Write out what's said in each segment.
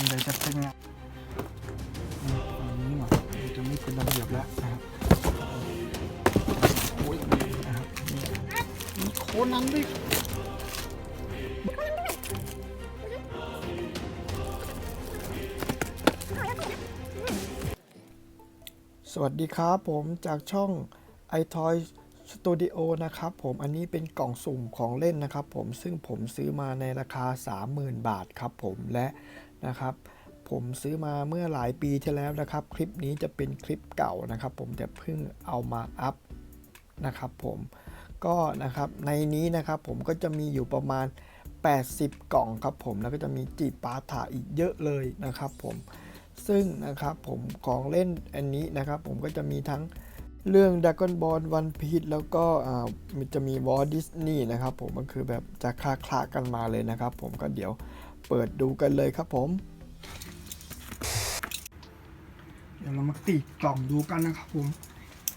ส่วนใหญ่จะเป็นงานอืมฝั่งนี้หน่อยมันจะไม่เป็นระเบียบแล้วนะครับโอ้ยนะครับนี่มีโคนันด้วยสวัสดีครับผมจากช่อง iToy Studio นะครับผมอันนี้เป็นกล่องสุ่มของเล่นนะครับผมซึ่งผมซื้อมาในราคา 30,000 บาทครับผมและ นะครับ ผมซื้อมาเมื่อหลายปีที่แล้วนะครับ คลิปนี้จะเป็นคลิปเก่านะครับ ผมแต่เพิ่งเอามาอัพนะครับผมก็นะครับในนี้นะครับผมก็จะมีอยู่ประมาณ 80 กล่องครับผมแล้วก็จะมีจีบปาถาอีกเยอะเลยนะครับผมซึ่งนะครับผมของเล่นอันนี้นะครับผมก็จะมีทั้งเรื่อง Dragon Ball One Piece แล้วก็อ่ามันจะมี Walt Disney นะครับผมก็คือแบบจะคลาคลากันมาเลยนะครับผมก็เดี๋ยว เปิดดูกันเลยครับผม เดี๋ยวเรามาตีกล่องดูกันนะครับผม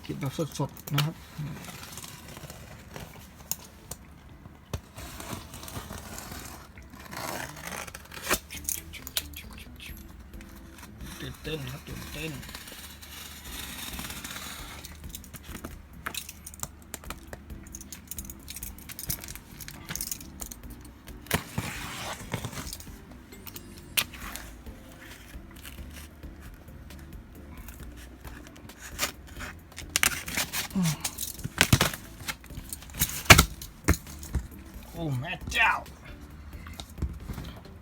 กินแบบสดๆนะครับตื่นเต้นครับตื่นเต้น โอ้แม่เจ้า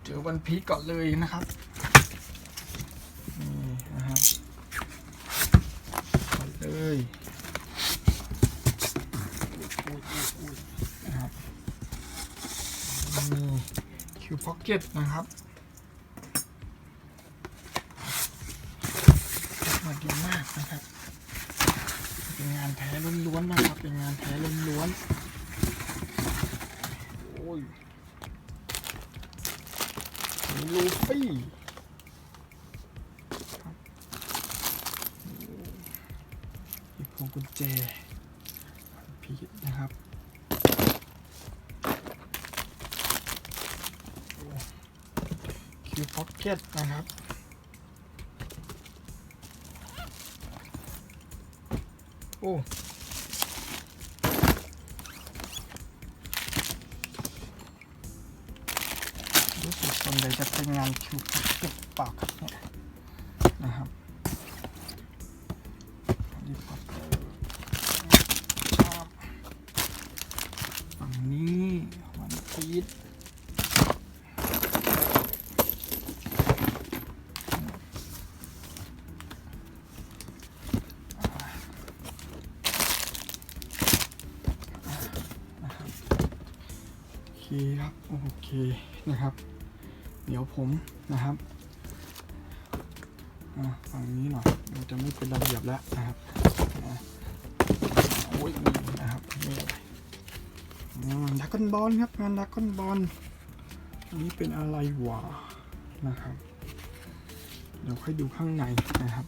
เจอวันพีก่อนเลยนะครับ นี่นะครับไปเลยอุ้ยอุ้ยอุ้ยนะครับนี่คิวพ็อกเก็ตนะครับมาดีมากนะครับ เป็นงานแท้ล้วนๆนะครับ เป็นงานแท้ล้วนๆ โอ้ยมีลูฟี่อีกพวงกุญแจพีชนะครับคิวพ็อกเก็ตนะครับ อ้รู้สึกส่วนใหญ่จะเป็นงานคิวเก็ตปากเนี่ยนะครับดีพอตเตอร์ครับฝั่งนี้วันพีช คครับ โอเคนะครับ เดี๋ยวผมนะครับฝั่งนี้หน่อยมันจะไม่เป็นระเบียบแล้วนะครับโอ้ยนี่นะครับนี่ดักกอนบอลครับงานดักกอนบอลอันนี้เป็นอะไรวะนะครับ เดี๋ยวค่อยดูข้างในนะครับ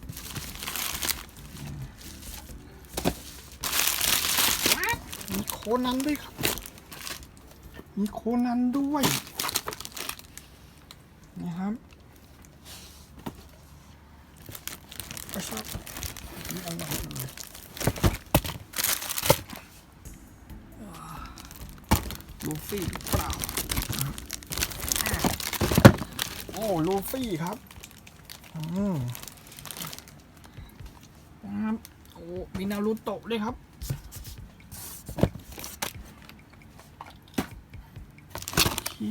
มีโคนันด้วยครับ มีโคนันด้วยนะครับก็ชอบนี่อร่อยจังเลยลูฟี่หรือเปล่าโอ้ลูฟี่ครับ อืมครับโอ้มีนารูโตะด้วยครับโอ เค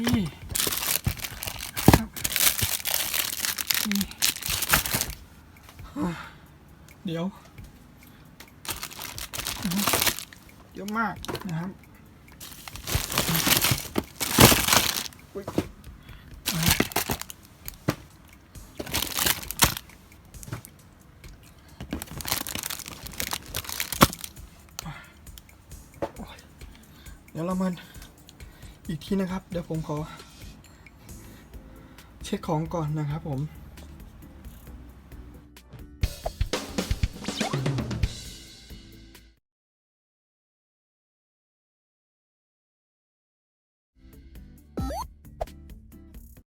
ครับเดี๋ยว เยอะมากนะครับเดี๋ยวเรามัน อีกทีนะครับ เดี๋ยวผมขอ เช็คของก่อนนะครับผม